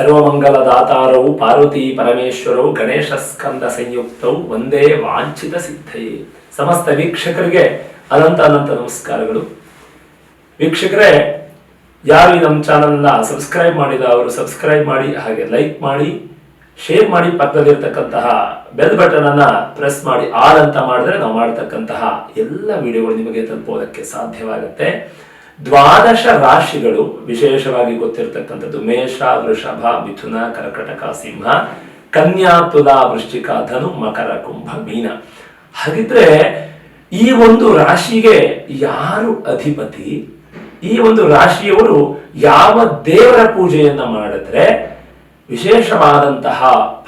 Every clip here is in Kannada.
ಸರ್ವಮಂಗಲದಾತಾರವು ಪಾರ್ವತಿ ಪರಮೇಶ್ವರೌ ಗಣೇಶ ಸ್ಕಂದ ಸಂಯುಕ್ತವು ಒಂದೇ ವಾಂಛಿತ ಸಿದ್ಧಯೇ. ಸಮಸ್ತ ವೀಕ್ಷಕರಿಗೆ ಅನಂತ ಅನಂತ ನಮಸ್ಕಾರಗಳು. ವೀಕ್ಷಕರೇ, ಯಾರು ನಮ್ಮ ಚಾನಲ್ನ ಸಬ್ಸ್ಕ್ರೈಬ್ ಮಾಡಿದ ಅವರು ಸಬ್ಸ್ಕ್ರೈಬ್ ಮಾಡಿ, ಹಾಗೆ ಲೈಕ್ ಮಾಡಿ, ಶೇರ್ ಮಾಡಿ, ಪಕ್ಕದಲ್ಲಿರ್ತಕ್ಕಂತಹ ಬೆಲ್ ಬಟನ್ ಅನ್ನ ಪ್ರೆಸ್ ಮಾಡಿ, ಆಲ್ ಅಂತ ಮಾಡಿದ್ರೆ ನಾವು ಮಾಡ್ತಕ್ಕಂತಹ ಎಲ್ಲ ವಿಡಿಯೋಗಳು ನಿಮಗೆ ತಲುಪೋದಕ್ಕೆ ಸಾಧ್ಯವಾಗುತ್ತೆ. ದ್ವಾದಶ ರಾಶಿಗಳು ವಿಶೇಷವಾಗಿ ಗೊತ್ತಿರತಕ್ಕಂಥದ್ದು. ಮೇಷ, ವೃಷಭ, ಮಿಥುನ, ಕರ್ಕಟಕ, ಸಿಂಹ, ಕನ್ಯಾ, ತುಲಾ, ವೃಶ್ಚಿಕ, ಧನು, ಮಕರ, ಕುಂಭ, ಮೀನ. ಹಾಗಿದ್ರೆ ಈ ಒಂದು ರಾಶಿಗೆ ಯಾರು ಅಧಿಪತಿ? ಈ ಒಂದು ರಾಶಿಯವರು ಯಾವ ದೇವರ ಪೂಜೆಯನ್ನ ಮಾಡಿದ್ರೆ ವಿಶೇಷವಾದಂತಹ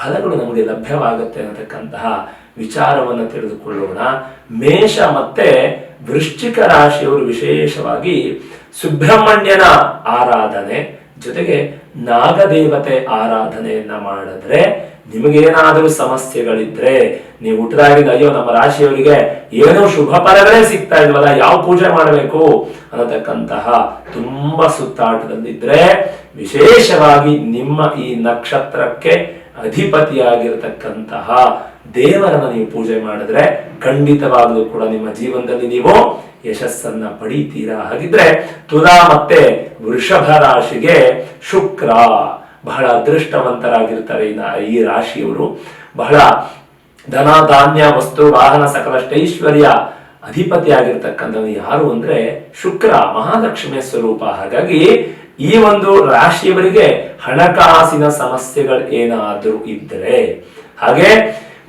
ಫಲಗಳು ನಮಗೆ ಲಭ್ಯವಾಗುತ್ತೆ ಅನ್ನತಕ್ಕಂತಹ ವಿಚಾರವನ್ನು ತಿಳಿದುಕೊಳ್ಳೋಣ. ಮೇಷ ಮತ್ತೆ ವೃಶ್ಚಿಕ ರಾಶಿಯವರು ವಿಶೇಷವಾಗಿ ಸುಬ್ರಹ್ಮಣ್ಯನ ಆರಾಧನೆ ಜೊತೆಗೆ ನಾಗದೇವತೆ ಆರಾಧನೆಯನ್ನ ಮಾಡಿದ್ರೆ ನಿಮಗೇನಾದರೂ ಸಮಸ್ಯೆಗಳಿದ್ರೆ ನೀವು ಹುಟ್ಟದಾಗಿದ್ದ ಅಯ್ಯೋ ನಮ್ಮ ರಾಶಿಯವರಿಗೆ ಏನೋ ಶುಭ ಫಲಗಳೇ ಸಿಗ್ತಾ ಇಲ್ವಲ್ಲ, ಯಾವ ಪೂಜೆ ಮಾಡಬೇಕು ಅನ್ನತಕ್ಕಂತಹ ತುಂಬಾ ಸುತ್ತಾಟದಲ್ಲಿದ್ರೆ ವಿಶೇಷವಾಗಿ ನಿಮ್ಮ ಈ ನಕ್ಷತ್ರಕ್ಕೆ ಅಧಿಪತಿಯಾಗಿರತಕ್ಕಂತಹ ದೇವರನ್ನ ನೀವು ಪೂಜೆ ಮಾಡಿದ್ರೆ ಖಂಡಿತವಾಗಲೂ ಕೂಡ ನಿಮ್ಮ ಜೀವನದಲ್ಲಿ ನೀವು ಯಶಸ್ಸನ್ನ ಪಡೀತೀರಾ. ಹಾಗಿದ್ರೆ ತುಲಾ ಮತ್ತೆ ವೃಷಭ ರಾಶಿಗೆ ಶುಕ್ರ. ಬಹಳ ಅದೃಷ್ಟವಂತರಾಗಿರ್ತಾರೆ ಈ ರಾಶಿಯವರು. ಬಹಳ ಧನ, ಧಾನ್ಯ, ವಸ್ತು, ವಾಹನ ಸಕಲಷ್ಟೈಶ್ವರ್ಯ ಅಧಿಪತಿ ಆಗಿರ್ತಕ್ಕಂಥದ್ದು ಯಾರು ಅಂದ್ರೆ ಶುಕ್ರ ಮಹಾಲಕ್ಷ್ಮಿಯ ಸ್ವರೂಪ. ಹಾಗಾಗಿ ಈ ಒಂದು ರಾಶಿಯವರಿಗೆ ಹಣಕಾಸಿನ ಸಮಸ್ಯೆಗಳು ಏನಾದರೂ ಇದ್ದರೆ ಹಾಗೆ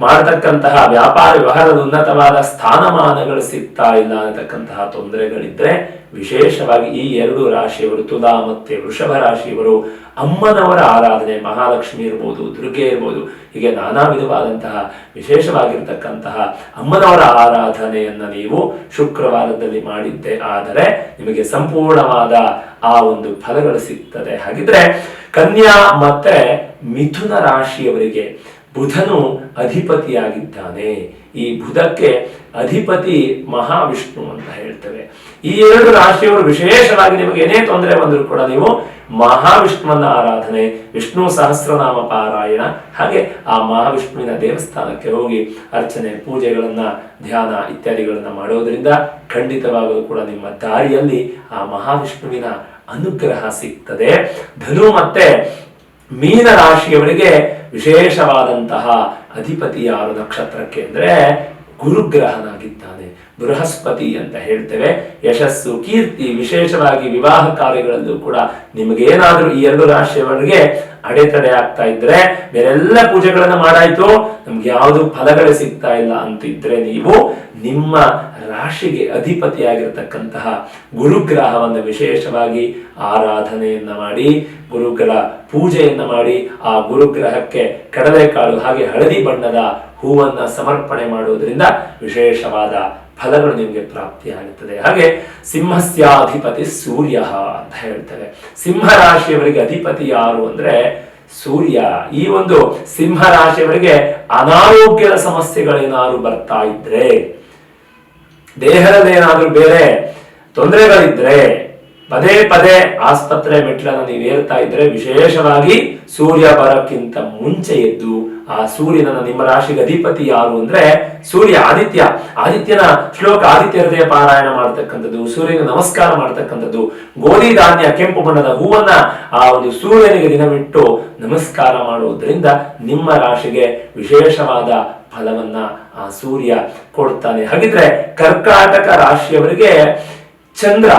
ಮಾಡತಕ್ಕಂತಹ ವ್ಯಾಪಾರ ವ್ಯವಹಾರದ ಉನ್ನತವಾದ ಸ್ಥಾನಮಾನಗಳು ಸಿಗ್ತಾ ಇಲ್ಲ ಅನ್ನತಕ್ಕಂತಹ ತೊಂದರೆಗಳಿದ್ರೆ ವಿಶೇಷವಾಗಿ ಈ ಎರಡು ರಾಶಿಯವರು, ತುಲಾ ಮತ್ತೆ ವೃಷಭ ರಾಶಿಯವರು ಅಮ್ಮನವರ ಆರಾಧನೆ, ಮಹಾಲಕ್ಷ್ಮಿ ಇರ್ಬೋದು, ದುರ್ಗೆ ಇರ್ಬೋದು, ಹೀಗೆ ನಾನಾ ವಿಧವಾದಂತಹ ವಿಶೇಷವಾಗಿರ್ತಕ್ಕಂತಹ ಅಮ್ಮನವರ ಆರಾಧನೆಯನ್ನ ನೀವು ಶುಕ್ರವಾರದಲ್ಲಿ ಮಾಡಿದ್ದೆ. ಆದರೆ ನಿಮಗೆ ಸಂಪೂರ್ಣವಾದ ಆ ಒಂದು ಫಲಗಳು ಸಿಗ್ತದೆ. ಹಾಗಿದ್ರೆ ಕನ್ಯಾ ಮತ್ತೆ ಮಿಥುನ ರಾಶಿಯವರಿಗೆ ಬುಧನು ಅಧಿಪತಿಯಾಗಿದ್ದಾನೆ. ಈ ಬುಧಕ್ಕೆ ಅಧಿಪತಿ ಮಹಾವಿಷ್ಣು ಅಂತ ಹೇಳ್ತೇವೆ. ಈ ಎರಡು ರಾಶಿಯವರು ವಿಶೇಷವಾಗಿ ನಿಮಗೆ ಏನೇ ತೊಂದರೆ ಬಂದರೂ ಕೂಡ ನೀವು ಮಹಾವಿಷ್ಣುವನ್ನ ಆರಾಧನೆ, ವಿಷ್ಣು ಸಹಸ್ರನಾಮ ಪಾರಾಯಣ, ಹಾಗೆ ಆ ಮಹಾವಿಷ್ಣುವಿನ ದೇವಸ್ಥಾನಕ್ಕೆ ಹೋಗಿ ಅರ್ಚನೆ, ಪೂಜೆಗಳನ್ನ, ಧ್ಯಾನ ಇತ್ಯಾದಿಗಳನ್ನ ಮಾಡೋದ್ರಿಂದ ಖಂಡಿತವಾಗಲೂ ಕೂಡ ನಿಮ್ಮ ದಾರಿಯಲ್ಲಿ ಆ ಮಹಾವಿಷ್ಣುವಿನ ಅನುಗ್ರಹ ಸಿಗ್ತದೆ. ಧನು ಮತ್ತೆ ಮೀನ ರಾಶಿಯವರಿಗೆ ವಿಶೇಷವಾದಂತಹ ಅಧಿಪತಿ ಯಾರು ನಕ್ಷತ್ರಕ್ಕೆ ಅಂದ್ರೆ ಗುರುಗ್ರಹನಾಗಿದ್ದಾನೆ. ಬೃಹಸ್ಪತಿ ಅಂತ ಹೇಳ್ತೇವೆ. ಯಶಸ್ಸು, ಕೀರ್ತಿ, ವಿಶೇಷವಾಗಿ ವಿವಾಹ ಕಾರ್ಯಗಳಲ್ಲೂ ಕೂಡ ನಿಮಗೇನಾದರೂ ಈ ಎರಡು ರಾಶಿಯವರಿಗೆ ಅಡೆತಡೆ ಆಗ್ತಾ ಇದ್ರೆ, ಬೇರೆಲ್ಲ ಪೂಜೆಗಳನ್ನ ಮಾಡಾಯ್ತು, ನಮ್ಗೆ ಯಾವುದು ಫಲಗಳು ಸಿಗ್ತಾ ಇಲ್ಲ ಅಂತಿದ್ರೆ ನೀವು ನಿಮ್ಮ ರಾಶಿಗೆ ಅಧಿಪತಿಯಾಗಿರ್ತಕ್ಕಂತಹ ಗುರುಗ್ರಹವನ್ನು ವಿಶೇಷವಾಗಿ ಆರಾಧನೆಯನ್ನ ಮಾಡಿ ಗುರುಗಳ ಪೂಜೆಯನ್ನ ಮಾಡಿ, ಆ ಗುರುಗ್ರಹಕ್ಕೆ ಕಡಲೆಕಾಳು ಹಾಗೆ ಹಳದಿ ಬಣ್ಣದ ಹೂವನ್ನ ಸಮರ್ಪಣೆ ಮಾಡುವುದರಿಂದ ವಿಶೇಷವಾದ ಫಲಗಳು ನಿಮಗೆ ಪ್ರಾಪ್ತಿಯಾಗುತ್ತದೆ ಹಾಗೆ ಸಿಂಹಸ್ಯಾಧಿಪತಿ ಸೂರ್ಯ ಅಂತ ಹೇಳ್ತಾರೆ. ಸಿಂಹ ರಾಶಿಯವರಿಗೆ ಅಧಿಪತಿ ಯಾರು ಅಂದ್ರೆ ಸೂರ್ಯ. ಈ ಒಂದು ಸಿಂಹ ರಾಶಿಯವರಿಗೆ ಅನಾರೋಗ್ಯದ ಸಮಸ್ಯೆಗಳೇನಾದ್ರು ಬರ್ತಾ ಇದ್ರೆ ದೇಹದಲ್ಲಿ ಏನಾದ್ರೂ ಬೇರೆ ತೊಂದರೆಗಳಿದ್ರೆ ಪದೇ ಪದೇ ಆಸ್ಪತ್ರೆ ಮೆಟ್ಲನ್ನ ನೀವು ಏರ್ತಾ ಇದ್ರೆ ವಿಶೇಷವಾಗಿ ಸೂರ್ಯ ಬರಕ್ಕಿಂತ ಮುಂಚೆ ಎದ್ದು ಆ ಸೂರ್ಯನ ನಿಮ್ಮ ರಾಶಿಗೆ ಅಧಿಪತಿ ಯಾರು ಅಂದ್ರೆ ಸೂರ್ಯ ಆದಿತ್ಯ. ಆದಿತ್ಯನ ಶ್ಲೋಕ ಆದಿತ್ಯ ಹೃದಯ ಪಾರಾಯಣ ಮಾಡ್ತಕ್ಕಂಥದ್ದು ಸೂರ್ಯನ ನಮಸ್ಕಾರ ಮಾಡ್ತಕ್ಕಂಥದ್ದು, ಗೋಧಿ ಧಾನ್ಯ, ಕೆಂಪು ಬಣ್ಣದ ಹೂವನ್ನ ಆ ಒಂದು ಸೂರ್ಯನಿಗೆ ದಿನವಿಟ್ಟು ನಮಸ್ಕಾರ ಮಾಡುವುದರಿಂದ ನಿಮ್ಮ ರಾಶಿಗೆ ವಿಶೇಷವಾದ ಫಲವನ್ನ ಆ ಸೂರ್ಯ ಕೊಡ್ತಾನೆ. ಹಾಗಿದ್ರೆ ಕರ್ಕಾಟಕ ರಾಶಿಯವರಿಗೆ ಚಂದ್ರ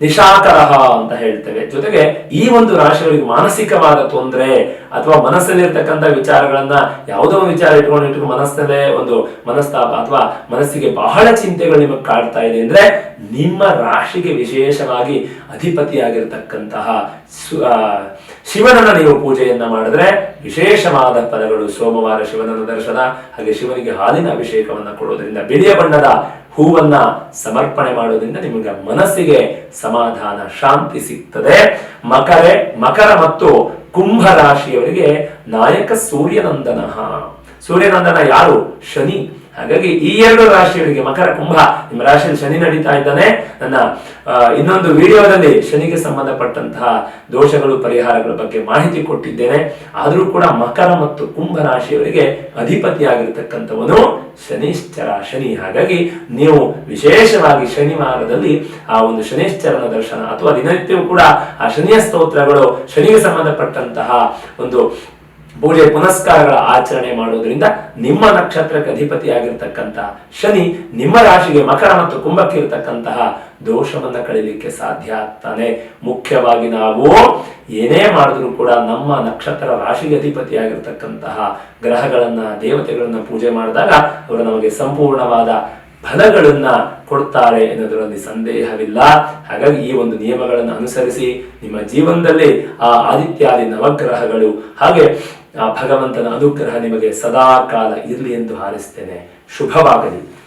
ನಿಶಾಕರಹ ಅಂತ ಹೇಳ್ತೇವೆ. ಜೊತೆಗೆ ಈ ಒಂದು ರಾಶಿಗಳಿಗೆ ಮಾನಸಿಕವಾದ ತೊಂದರೆ ಅಥವಾ ಮನಸ್ಸಲ್ಲಿರ್ತಕ್ಕಂಥ ವಿಚಾರಗಳನ್ನ ಯಾವುದೋ ಒಂದು ವಿಚಾರ ಇಟ್ಕೊಂಡು ಇಟ್ಕೊಂಡು ಮನಸ್ಸಲ್ಲೇ ಒಂದು ಮನಸ್ತಾಪ ಅಥವಾ ಮನಸ್ಸಿಗೆ ಬಹಳ ಚಿಂತೆಗಳು ನಿಮಗೆ ಕಾಡ್ತಾ ಇದೆ ಅಂದ್ರೆ ನಿಮ್ಮ ರಾಶಿಗೆ ವಿಶೇಷವಾಗಿ ಅಧಿಪತಿಯಾಗಿರ್ತಕ್ಕಂತಹ ಶಿವನನ್ನ ನೀವು ಪೂಜೆಯನ್ನ ಮಾಡಿದ್ರೆ ವಿಶೇಷವಾದ ಫಲಗಳು ಸೋಮವಾರ ಶಿವನನ್ನ ದರ್ಶನ, ಹಾಗೆ ಶಿವನಿಗೆ ಹಾಲಿನ ಅಭಿಷೇಕವನ್ನ ಕೊಡೋದ್ರಿಂದ ಬಿಳಿಯ ಬಣ್ಣದ ಹೂವನ್ನ ಸಮರ್ಪಣೆ ಮಾಡೋದ್ರಿಂದ ನಿಮಗೆ ಮನಸ್ಸಿಗೆ ಸಮಾಧಾನ, ಶಾಂತಿ ಸಿಗ್ತದೆ. ಮಕರೆ, ಮಕರ ಮತ್ತು ಕುಂಭ ರಾಶಿಯವರಿಗೆ ನಾಯಕ ಸೂರ್ಯನಂದನ ಸೂರ್ಯನಂದನ ಯಾರು? ಶನಿ. ಹಾಗಾಗಿ ಈ ಎರಡು ರಾಶಿಗಳಿಗೆ ಮಕರ ಕುಂಭ, ನಿಮ್ಮ ರಾಶಿಯಲ್ಲಿ ಶನಿ ನಡೀತಾ ಇದ್ದಾನೆ. ನನ್ನ ಇನ್ನೊಂದು ವಿಡಿಯೋದಲ್ಲಿ ಶನಿಗೆ ಸಂಬಂಧಪಟ್ಟಂತಹ ದೋಷಗಳು, ಪರಿಹಾರಗಳ ಬಗ್ಗೆ ಮಾಹಿತಿ ಕೊಟ್ಟಿದ್ದೇನೆ. ಆದರೂ ಕೂಡ ಮಕರ ಮತ್ತು ಕುಂಭ ರಾಶಿಯವರಿಗೆ ಅಧಿಪತಿಯಾಗಿರ್ತಕ್ಕಂಥವನು ಶನಿಶ್ಚರ ಶನಿ ಹಾಗಾಗಿ ನೀವು ವಿಶೇಷವಾಗಿ ಶನಿವಾರದಲ್ಲಿ ಆ ಒಂದು ಶನಿಶ್ಚರನ ದರ್ಶನ ಅಥವಾ ದಿನನಿತ್ಯವೂ ಕೂಡ ಆ ಶನಿಯ ಸ್ತೋತ್ರಗಳು, ಶನಿಗೆ ಸಂಬಂಧಪಟ್ಟಂತಹ ಒಂದು ಪೂಜೆ ಪುನಸ್ಕಾರಗಳ ಆಚರಣೆ ಮಾಡೋದ್ರಿಂದ ನಿಮ್ಮ ನಕ್ಷತ್ರಕ್ಕೆ ಶನಿ ನಿಮ್ಮ ರಾಶಿಗೆ ಮಕರ ಮತ್ತು ಕುಂಭಕ್ಕೆ ಇರತಕ್ಕಂತಹ ದೋಷವನ್ನ ಕಳೀಲಿಕ್ಕೆ ಸಾಧ್ಯ ಆಗ್ತಾನೆ. ಮುಖ್ಯವಾಗಿ ನಾವು ಏನೇ ಮಾಡಿದ್ರು ಕೂಡ ನಮ್ಮ ನಕ್ಷತ್ರ ರಾಶಿಗೆ ಅಧಿಪತಿಯಾಗಿರ್ತಕ್ಕಂತಹ ಗ್ರಹಗಳನ್ನ, ದೇವತೆಗಳನ್ನ ಪೂಜೆ ಮಾಡಿದಾಗ ಅವರು ನಮಗೆ ಸಂಪೂರ್ಣವಾದ ಫಲಗಳನ್ನ ಕೊಡ್ತಾರೆ ಎನ್ನುವುದರಲ್ಲಿ ಸಂದೇಹವಿಲ್ಲ. ಹಾಗಾಗಿ ಈ ಒಂದು ನಿಯಮಗಳನ್ನು ಅನುಸರಿಸಿ ನಿಮ್ಮ ಜೀವನದಲ್ಲಿ ಆ ಆದಿತ್ಯಾದಿ ನವಗ್ರಹಗಳು ಹಾಗೆ ಆ ಭಗವಂತನ ಅನುಗ್ರಹ ನಿಮಗೆ ಸದಾ ಕಾಲ ಇರಲಿ ಎಂದು ಹಾರಿಸ್ತೇನೆ. ಶುಭವಾಗಲಿ.